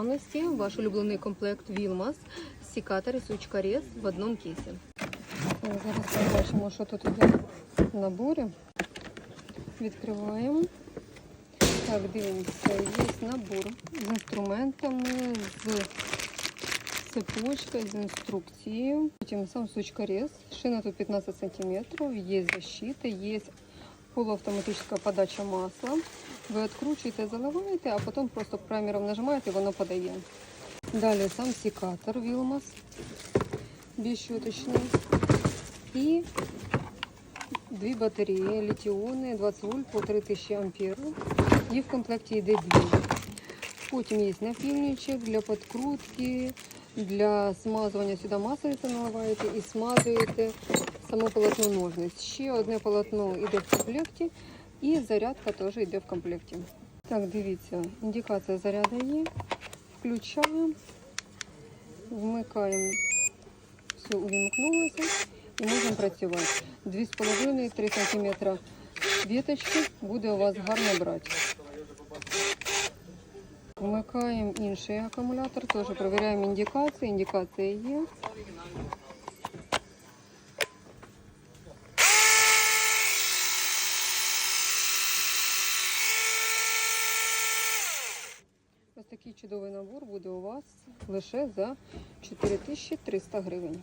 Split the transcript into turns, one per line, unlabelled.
наявності ваш улюблений комплект Вілмас, сікатор і сучка рез в одному кейсі. Так, зараз побачимо, що тут іде в наборі. Відкриваємо. Так, дивимося, є набор з інструментами, з цепочкою, з інструкцією. Потім сам сучкорез. Шина тут 15 см, є защита, є Полуавтоматична подача масла. Ви відкручуєте, заливаєте, а потім просто праймером нажимаєте, воно подає. Далі сам секатор Вілмас, безщоточний. І дві батареї літіони 20 вольт по 3000 ампер. І в комплекті йде дві. Потім є напільничок для підкрутки, для смазування сюди маслиця наливаєте і смазуєте саме полотно ножниць. Ще одне полотно йде в комплекті і зарядка теж йде в комплекті. Так, дивіться, індикація заряду є. Включаємо, вмикаємо, все увімкнулося і можемо працювати. 2,5-3 см віточки буде у вас гарно брати. Вмикаємо інший акумулятор, теж перевіряємо індикації. Індикація є. Такий чудовий набор буде у вас лише за 4300 гривень.